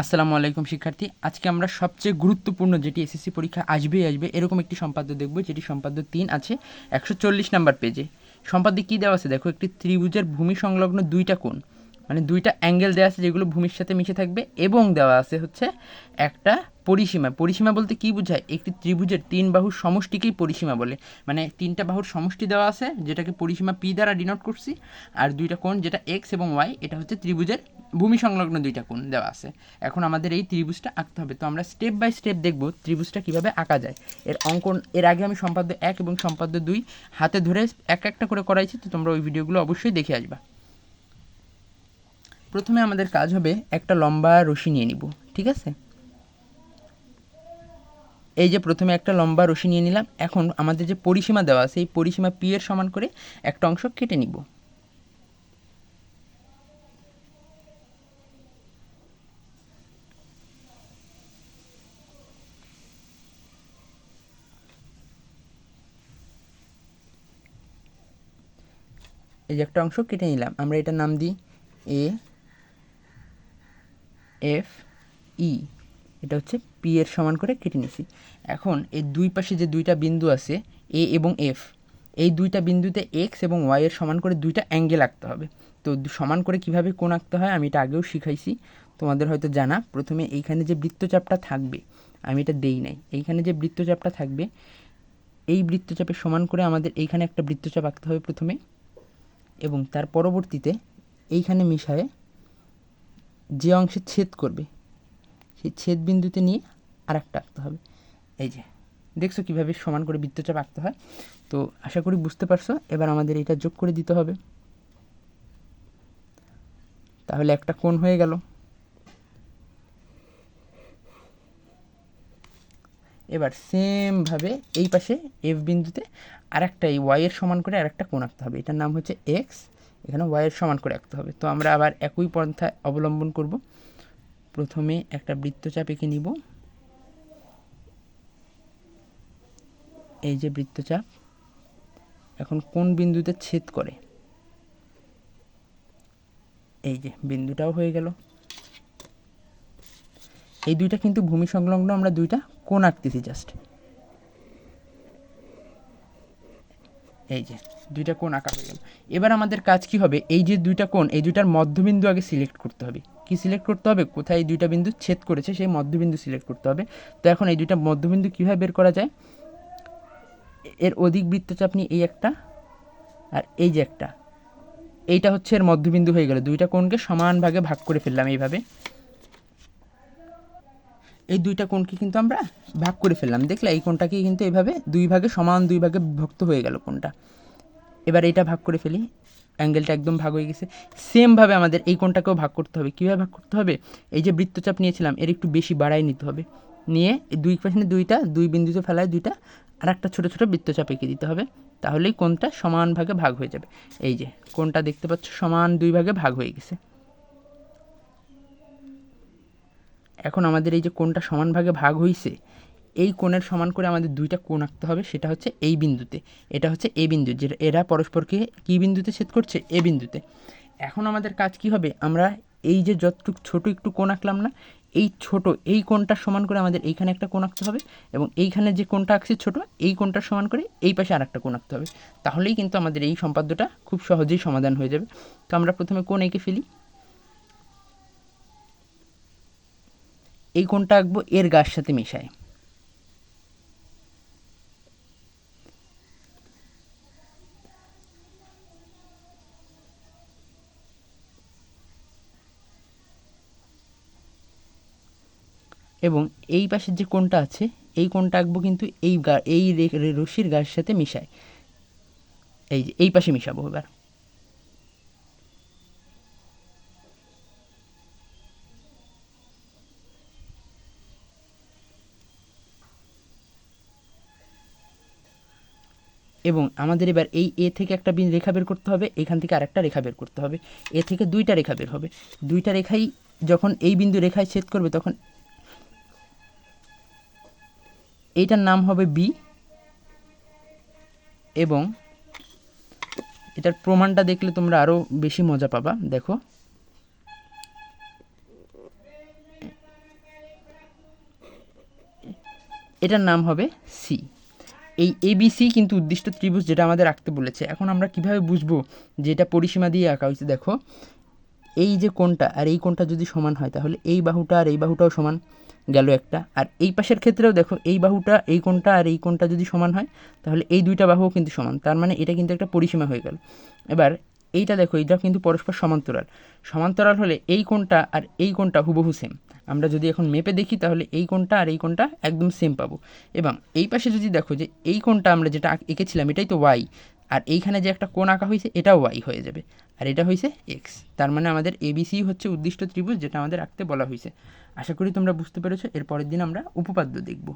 আসসালামু আলাইকুম, শিক্ষার্থী। আজকে আমরা সবচেয়ে গুরুত্বপূর্ণ যেটি এসএসসি পরীক্ষা আসবেই আসবে, এরকম একটি সম্পাদ্য দেখব, যেটি সম্পাদ্য তিন আছে, একশো চল্লিশ নাম্বার পেজে সম্পাদ্যে কী দেওয়া আছে? দেখো, একটি ত্রিভুজের ভূমি সংলগ্ন দুইটা কোণ মানে দুইটা অ্যাঙ্গেল দেওয়া আছে যেগুলো ভূমির সাথে মিশে থাকবে, এবং দেওয়া আছে হচ্ছে একটা পরিসীমা পরিসীমা বলতে কি বোঝায়? একটি ত্রিভুজের তিন বাহুর সমষ্টিকেই পরিসীমা বলে। মানে তিনটা বাহুর সমষ্টি দেওয়া আছে, যেটাকে পরিসীমা পি দ্বারা ডিনোট করছি, আর দুইটা কোণ যেটা এক্স এবং ওয়াই এটা হচ্ছে ত্রিভুজের ভূমি সংলগ্ন দুইটা কোণ দেওয়া আছে। এখন আমাদের এই ত্রিভুজটা আঁকতে হবে। তো আমরা স্টেপ বাই স্টেপ দেখব ত্রিভুজটা কীভাবে আঁকা যায়। এর অঙ্কন এর আগে আমি সম্পাদ্য এক এবং সম্পাদ্য দুই হাতে ধরে এক একটা করে করাইছি, তো তোমরা ওই ভিডিওগুলো অবশ্যই দেখে আসবা। প্রথমে আমাদের কাজ হবে একটা লম্বা রশি নিয়ে নিব, ঠিক আছে? এই যে প্রথমে একটা লম্বা রশি নিয়ে নিলাম, এখন আমাদের যে পরিসীমা দেওয়া এই পরিসীমা পি এর সমান করে একটা অংশ কেটে নিব। এই যে একটা অংশ কেটে নিলাম, আমরা এটার নাম দিই এ এফ ই এটা হচ্ছে পি এর সমান করে কেটে নিছি। এখন এই দুই পাশে যে দুইটা বিন্দু আছে এ এবং এফ এই দুইটা বিন্দুতে এক্স এবং ওয়াই এর সমান করে দুইটা অ্যাঙ্গেল আঁকতে হবে। তো সমান করে কীভাবে কোণ আঁকতে হয় আমি এটা আগেও শিখাইছি। তোমাদের হয়তো জানা, প্রথমে এইখানে যে বৃত্তচাপটা থাকবে, আমি এটা দেই নাই। এইখানে যে বৃত্তচাপটা থাকবে, এই বৃত্তচাপের সমান করে আমাদের এইখানে একটা বৃত্তচাপ আঁকতে হবে প্রথমে এবং তার পরবর্তীতে এইখানে মিশায়ে যে অংশে ছেদ করবে, সেই ছেদ বিন্দুতে নিয়ে আর একটা আঁকতে হবে। এই যে, দেখছ কীভাবে সমান করে বৃত্তচাপ আঁকতে হয়? তো আশা করি বুঝতে পারছ, এবার আমাদের এটা যোগ করে দিতে হবে। তাহলে একটা কোণ হয়ে গেল। এবার সেমভাবে এই পাশে এফ বিন্দুতে আরেকটা এই ওয়াইয়ের সমান করে আরেকটা কোণ আঁকতে হবে। এটার নাম হচ্ছে এক্স এখানে ওয়াইয়ের সমান করে আঁকতে হবে। তো আমরা আবার একই পন্থা অবলম্বন করব। প্রথমে একটা বৃত্তচাপ এঁকে নিব। এই যে বৃত্তচাপ, এখন কোন বিন্দুতে ছেদ করে? এই যে বিন্দুটাও হয়ে গেল। এই দুইটা কিন্তু ভূমি সংলগ্ন, আমরা দুইটা কোন আঁকতেছি জাস্ট এই যে দুইটা কোণ আঁকা হয়ে গেল। এবার আমাদের কাজ কি হবে? এই যে দুইটা কোণ, এই দুইটার মধ্যবিন্দু আগে সিলেক্ট করতে হবে। কি সিলেক্ট করতে হবে? কোথায় এই দুইটা বিন্দু ছেদ করেছে, সেই মধ্যবিন্দু সিলেক্ট করতে হবে। তো এখন এই দুইটা মধ্যবিন্দু কীভাবে বের করা যায়? এর অধিক বৃত্তচাপ নিয়ে এই একটা আর এই যে একটা। এইটা হচ্ছে এর মধ্যবিন্দু হয়ে গেল। দুইটা কোণকে সমান ভাগে ভাগ করে ফেললাম এইভাবে। এই দুইটা কোণকে কিন্তু আমরা ভাগ করে ফেললাম। দেখলে এই কোণটাকে কিন্তু এইভাবে দুই ভাগে সমান দুই ভাগে বিভক্ত হয়ে গেল কোণটা। এবার এটা ভাগ করে ফেলি। অ্যাঙ্গেলটা একদম ভাগ হয়ে গেছে। সেমভাবে আমাদের এই কোণটাকেও ভাগ করতে হবে। কীভাবে ভাগ করতে হবে? এই যে বৃত্তচাপ নিয়েছিলাম, এর একটু বেশি বাড়াই নিতে হবে। নিয়ে দুই পাশে দুইটা, দুই বিন্দুতে ফেলায় দুইটা আর একটা ছোটো ছোটো বৃত্তচাপ এঁকে দিতে হবে। তাহলেই কোনটা সমান ভাগে ভাগ হয়ে যাবে। এই যে কোনটা দেখতে পাচ্ছ, সমান দুই ভাগে ভাগ হয়ে গেছে। এখন আমাদের এই যে কোনটা সমান ভাগে ভাগ হয়েছে এই কোণের সমান করে আমাদের দুইটা কোণ আঁকতে হবে। সেটা হচ্ছে এই বিন্দুতে। এটা হচ্ছে এ বিন্দু যেটা এরা পরস্পরকে কী বিন্দুতে ছেদ করছে? এ বিন্দুতে। এখন আমাদের কাজ কি হবে? আমরা এই যে যতটুকু ছোট একটু কোণ আঁকলাম না এই ছোট, এই কোণটার সমান করে আমাদের এইখানে একটা কোণ আঁকতে হবে এবং এইখানে যে কোণটা আঁকছে ছোট, এই কোণটার সমান করে এই পাশে আর একটা কোণ আঁকতে হবে। তাহলেই কিন্তু আমাদের এই সম্পাদ্যটা খুব সহজেই সমাধান হয়ে যাবে। তো আমরা প্রথমে কোণ এঁকে ফেলি। এই কোণটা আঁকবো এর গার সাথে মেশায়। এবং এই পাশের যে কোণটা আছে, এই কোণটা আঁকবো কিন্তু এই গা, এই রশ্মির গায়ের সাথে মিশায়। এই যে, এই পাশে মিশাবো এবার। এবং আমাদের এবার এই এ থেকে একটা বিন রেখা বের করতে হবে, এখান থেকে আরেকটা রেখা বের করতে হবে। এ থেকে দুইটা রেখা বের হবে। দুইটা রেখাই যখন এই বিন্দু রেখায় ছেদ করবে, তখন এইটার নাম হবে বি এবং এটার প্রমাণটা দেখলে তোমরা আরও বেশি মজা পাবা, দেখো। এটার নাম হবে সি এই এবিসি কিন্তু উদ্দিষ্ট ত্রিভুজ যেটা আমাদের আঁকতে বলেছে। এখন আমরা কীভাবে বুঝব যে এটা পরিসীমা দিয়ে আঁকা হয়েছে, দেখো। এই যে কোনটা আর এই কোনটা যদি সমান হয়, তাহলে এই বাহুটা আর এই বাহুটাও সমান। গেল একটা। আর এই পাশের ক্ষেত্রেও দেখো, এই বাহুটা, এই কোণটা আর এই কোণটা যদি সমান হয়, তাহলে এই দুইটা বাহুও কিন্তু সমান। তার মানে এটা কিন্তু একটা পরিসীমা হয়ে গেল। এবার এইটা দেখো, এইটা কিন্তু পরস্পর সমান্তরাল। সমান্তরাল হলে এই কোণটা আর এই কোণটা হুবহু সেম আমরা যদি এখন মেপে দেখি, তাহলে এই কোণটা আর এই কোণটা একদম সেম পাবো। এবং এই পাশে যদি দেখো যে এই কোণটা আমরা যেটা এঁকেছিলাম, এটাই তো ওয়াই আর এইখানে যে একটা কোণ আঁকা হয়েছে, এটাও ওয়াই হয়ে যাবে। আর এটা হয়েছে এক্স তার মানে আমাদের এবিসি হচ্ছে উদ্দিষ্ট ত্রিভুজ, যেটা আমাদের আঁকতে বলা হয়েছে। আশা করি তোমরা বুঝতে পেরেছ, এর পরের দিন আমরা উপপাদ্য দেখব।